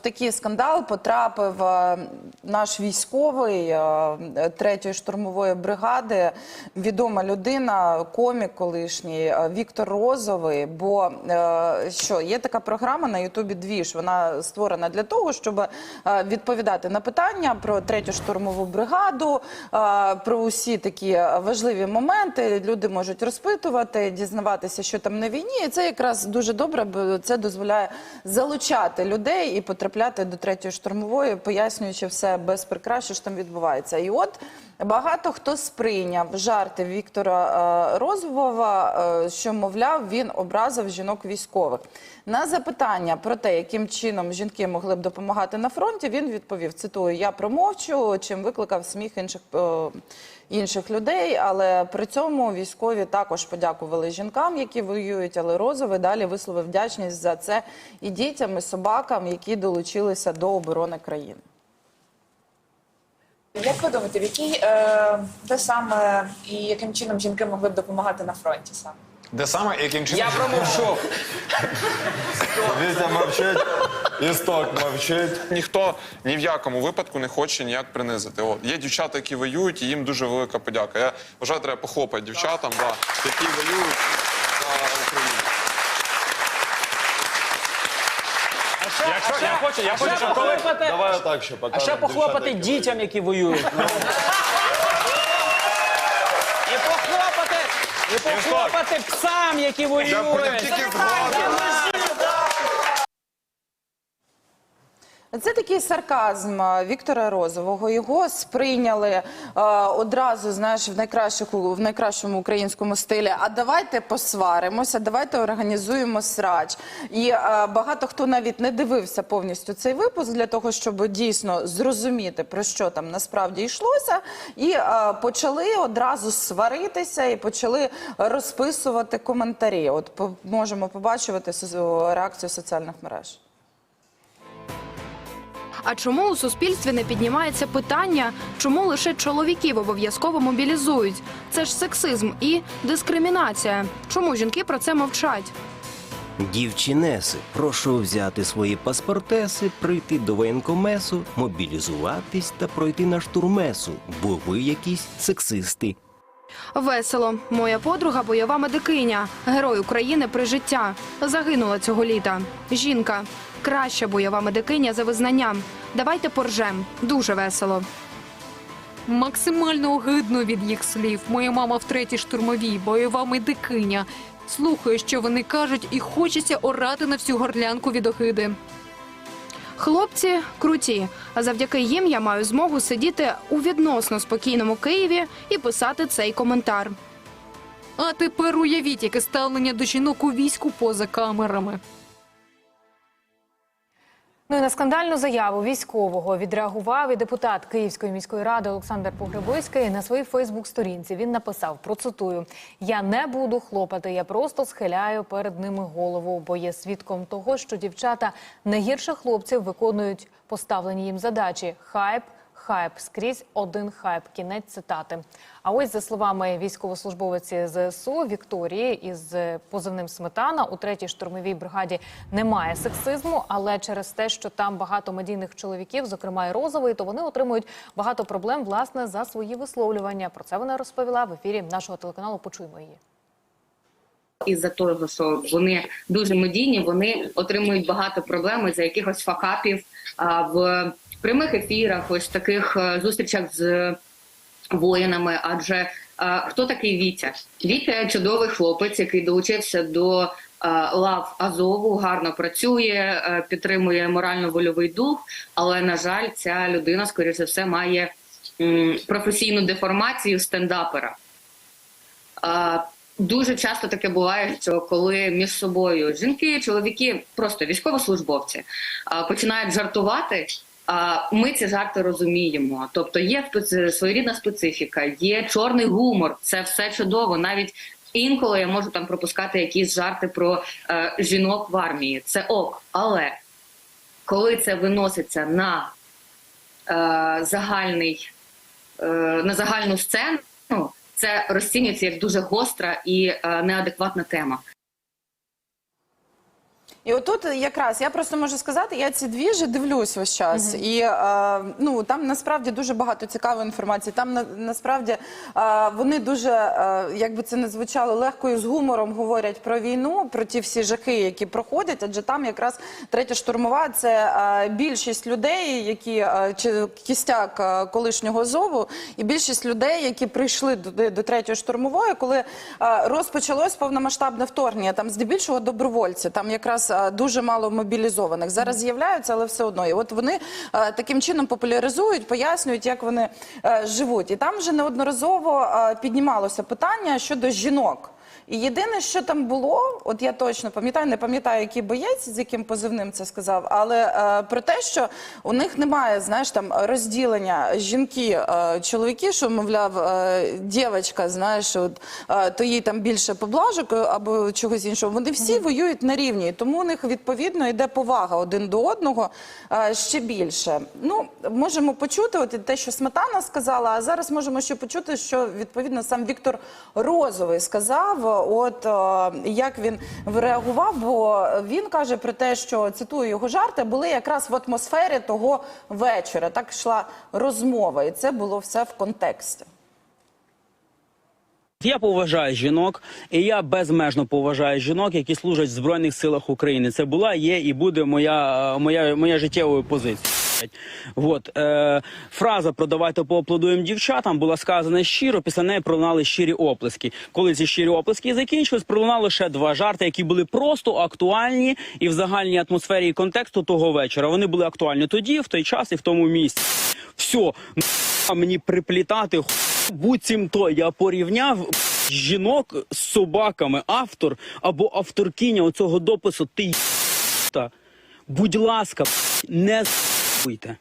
такий скандал потрапив е, наш військовий е, третьої штурмової бригади, відома людина, комік колишній е, Віктор Розовий. Бо що є така програма на Ютубі Двіж. Вона створена для того, щоб відповідати на питання про третю штурмову бригаду, про усі такі важливі моменти. Люди можуть розпитувати, дізнаватися, що там на війні. І це якраз дуже добре, бо це дозволяє залучати людей і потрапляти до третьої штурмової, пояснюючи все без прикрас, що ж там відбувається. І от багато хто сприйняв жарти Віктора е, е, що мовляв, він образив жінок військових. На запитання про те, яким чином жінки могли б допомагати на фронті, він відповів: цитую: Я промовчу, чим викликав сміх інших. е, інших людей, але при цьому військові також подякували жінкам, які воюють. Але Розовий далі висловив вдячність за це і дітям, і собакам, які долучилися до оборони країни. Як ви думаєте, в якій е, де саме і яким чином жінки могли б допомагати на фронті саме? Де саме і яким чином? Я промовчу. Вітя мовчить, істок мовчить. Ніхто ні в якому випадку не хоче ніяк принизити. От є дівчата, які воюють, і їм дуже велика подяка. Я вважаю, треба похлопати дівчатам, да, які воюють за Україну. Якщо я хочу, я хочу, щоб Давай, коли давай отак ще а покажемо. ще похлопати дівчата, які дітям, які воюють. І похлопати, і похлопати псам, які Я потім воюють. тільки згадую. Це такий сарказм е, Віктора Розового. Його сприйняли е, одразу, знаєш, в найкращому, в найкращому українському стилі. А давайте посваримося, давайте організуємо срач. І е, багато хто навіть не дивився повністю цей випуск для того, щоб дійсно зрозуміти про що там насправді йшлося, і е, почали одразу сваритися і почали розписувати коментарі. От по- можемо побачити реакцію соціальних мереж. А чому у суспільстві не піднімається питання, чому лише чоловіків обов'язково мобілізують? Це ж сексизм і дискримінація. Чому жінки про це мовчать? Дівчинеси, прошу взяти свої паспортеси, прийти до воєнкомесу, мобілізуватись та пройти на штурмесу, бо ви якісь сексисти. Весело. Моя подруга бойова медикиня, герой України при життя. Загинула цього літа. Жінка. Краща бойова медикиня за визнанням. Давайте поржем. Дуже весело. Максимально огидно від їх слів. Моя мама в третій штурмовій, бойова медикиня. Слухаю, що вони кажуть, і хочеться орати на всю горлянку від огиди. Хлопці круті. А завдяки їм я маю змогу сидіти у відносно спокійному Києві і писати цей коментар. А тепер уявіть, яке ставлення до жінок у війську поза камерами. Ну і на скандальну заяву військового відреагував і депутат Київської міської ради Олександр Погребицький на своїй Фейсбук-сторінці. Він написав: процитую: Я не буду хлопати, я просто схиляю перед ними голову, бо є свідком того, що дівчата не гірше хлопців виконують поставлені їм задачі. Хайп. Хайп скрізь один хайп. Кінець цитати. А ось за словами військовослужбовиці ЗСУ Вікторії із позивним Сметана у третій штурмовій бригаді немає сексизму, але через те, що там багато медійних чоловіків, зокрема і розовий, то вони отримують багато проблем власне за свої висловлювання. Про це вона розповіла в ефірі нашого телеканалу. Почуємо її. із-за того, що вони дуже медійні, вони отримують багато проблем за якихось факапів а, в прямих ефірах, ось таких е, зустрічах з воїнами. Адже а, хто такий Вітя? Вітя чудовий хлопець, який долучився до а, лав Азову, гарно працює, е, підтримує морально-вольовий дух. Але на жаль, ця людина, скоріше все, має професійну деформацію стендапера. Дуже часто таке буває, що коли між собою жінки, чоловіки, просто військовослужбовці починають жартувати. Ми ці жарти розуміємо. Тобто є своєрідна специфіка, є чорний гумор. Це все чудово. Навіть інколи я можу там пропускати якісь жарти про е, жінок в армії. Це ок. Але коли це виноситься на е, загальний е, на загальну сцену, це розцінюється як дуже гостра і е, неадекватна тема. І отут якраз я просто можу сказати, я ці дві ж дивлюсь весь час. І е, ну там насправді дуже багато цікавої інформації. Там на, насправді е, вони дуже, е, як би це не звучало, легко і з гумором говорять про війну, про ті всі жахи, які проходять. Адже там якраз третя штурмова це е, більшість людей, які е, чи кістяк е, колишнього зову, і більшість людей, які прийшли до, до третьої штурмової, коли е, розпочалось повномасштабне вторгнення. Там здебільшого добровольці, там якраз е, дуже мало мобілізованих. Зараз з'являються, але все одно. І от вони е, таким чином популяризують, пояснюють, як вони е, живуть. І там вже неодноразово е, піднімалося питання щодо жінок. І єдине, що там було, от я точно пам'ятаю, не пам'ятаю, який боєць, з яким позивним це сказав, але е, про те, що у них немає, знаєш, там розділення жінки, е, чоловіки, що мовляв, е, дівчинка, знаєш, от, е, то їй там більше поблажок або чогось іншого. Вони всі воюють на рівні, тому у них відповідно йде повага один до одного е, ще більше. Ну можемо почути, от те, що Сметана сказала, а зараз можемо ще почути, що відповідно сам Віктор Розовий сказав. От е, як він реагував, бо він каже про те, що цитую його жарти, були якраз в атмосфері того вечора. Так йшла розмова, і це було все в контексті. Я поважаю жінок, і я безмежно поважаю жінок, які служать в збройних силах України. Це була, є і буде моя, е, моя, моя життєва позиція. От е, фраза про давайте поаплодуємо дівчатам була сказана щиро. Після неї пролунали щирі оплески. Коли ці щирі оплески закінчились, пролунало ще два жарти, які були просто актуальні і в загальній атмосфері і контексту того вечора. Вони були актуальні тоді, в той час і в тому місці. Все, мені приплітати ху- буцімто я порівняв жінок з собаками. Автор або авторкиня оцього допису. Ти й**та. будь ласка, не fui tá